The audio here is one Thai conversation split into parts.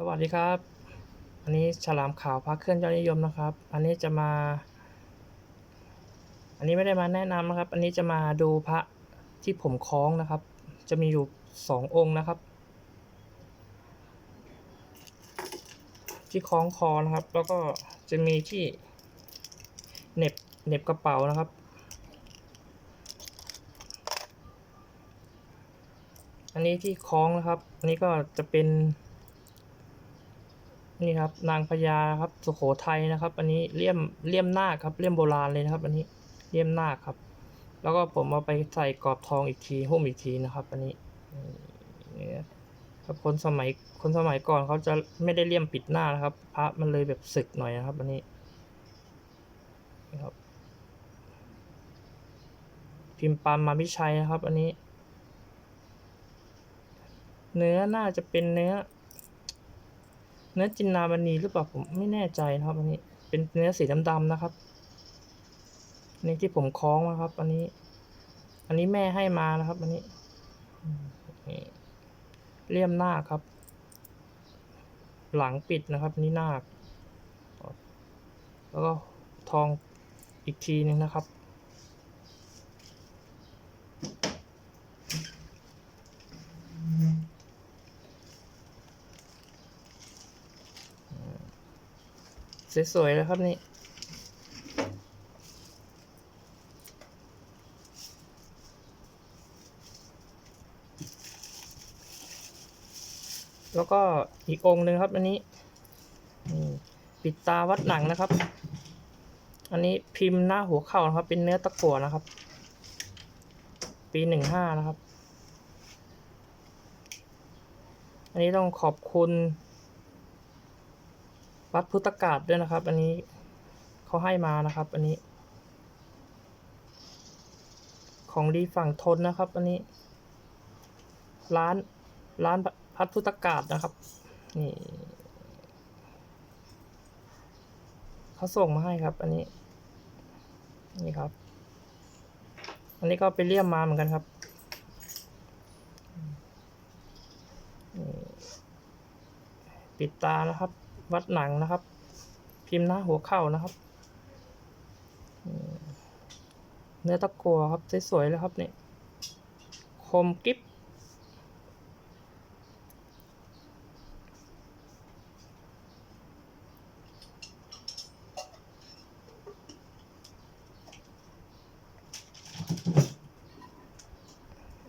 สวัสดีครับ อันนี้ฉลามขาวพระเคลื่อนยอดนิยมนะครับ อันนี้จะมา อันนี้ไม่ได้มาแนะนำนะครับ อันนี้จะมาดูพระที่ผมคล้องนะครับ จะมีอยู่สององค์นะครับ ที่คล้องคอนะครับ แล้วก็จะมีที่เน็บเน็บกระเป๋านะครับ อันนี้ที่คล้องนะครับ อันนี้ก็จะเป็น นี่ครับ นางพญาครับสุโขทัยนะครับ อันนี้เลี่ยมเลี่ยมนาคครับเลี่ยมโบราณเลยนะครับ อันนี้เลี่ยมนาคครับ แล้วก็ผมเอาไปใส่กรอบทองอีกทีหุ้มอีกทีนะครับ อันนี้นี่ครับคนสมัยคนสมัยก่อนเขาจะไม่ได้เลี่ยมปิดหน้านะครับ พระมันเลยแบบสึกหน่อยนะครับ อันนี้นี่ครับ พิมพ์ปามมาพิชัยนะครับ อันนี้ เนื้อน่าจะเป็นเนื้อ เนื้อจินนาบันีหรือเปล่าผมไม่แน่ใจนะครับอันนี้เป็นเนื้อสีดำๆนะครับนี่ที่ผมคล้องนะครับ อันนี้ อันนี้แม่ให้มานะครับ อันนี้เลี่ยมหน้าครับ หลังปิดนะครับนี่หน้าแล้วก็ทองอีกทีหนึงนะครับ สวยๆเลยครับนี่แล้วก็อีกองค์หนึ่งครับ อันนี้ปิดตาวัดหนังนะครับ อันนี้พิมพ์หน้าหัวเข่านะครับ เป็นเนื้อตะกั่วนะครับ ปีหนึ่งห้านะครับ อันนี้ต้องขอบคุณ วัดพุทธกาศด้วยนะครับ อันนี้เขาให้มานะครับ อันนี้ ของดีฝั่งทนนะครับ อันนี้ ร้านร้านพัดพุทธกาศนะครับ นี่เขาส่งมาให้ครับ อันนี้ นี่ครับ อันนี้ก็ไปเลี่ยมมาเหมือนกันครับปิดตานะครับ วัดหนังนะครับ พิมพ์หน้าหัวเข่านะครับ เนื้อตะกัวครับสวยๆเลยครับนี่คมกิ๊บ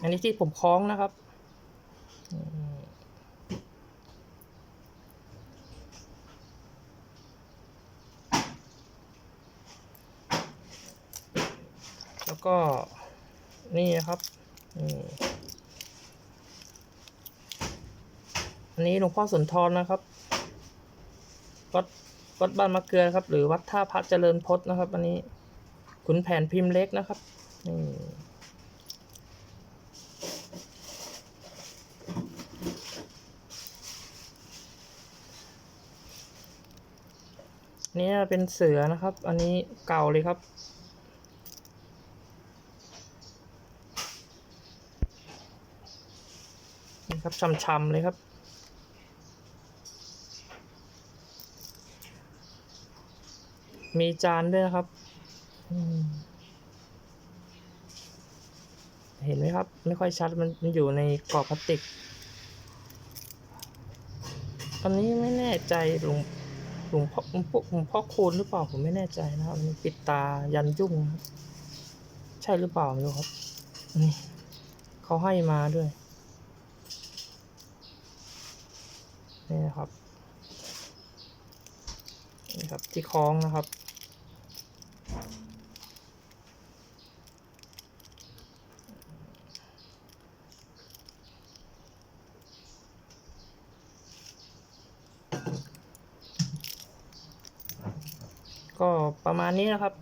อันนี้ที่ผมคล้องนะครับอืม แล้ว ก็นี่นะครับอันนี้หลวงพ่อสุนทรนะครับ วัดวัดบ้านมะเกลือครับ หรือวัดท่าพระเจริญพจน์นะครับ อันนี้ขุนแผนพิมพ์เล็กนะครับนี่นี่เป็นเสือนะครับ อันนี้เก่าเลยครับ นี่ครับช่ำๆเลยครับ มีจานด้วยนะครับ เห็นไหมครับ ไม่ค่อยชัดมันมันอยู่ในกรอบพลาสติกอันนี้ไม่แน่ใจหลวงหลวงพ่อหลวงพ่อพ่อคูณหรือเปล่าผมไม่แน่ใจนะครับอันปิดตายันยุ่ง ใช่หรือเปล่าไม่รู้ครับ นี่เขาให้มาด้วย นี่นะครับนี่ครับที่คล้องนะครับก็ประมาณนี้นะครับ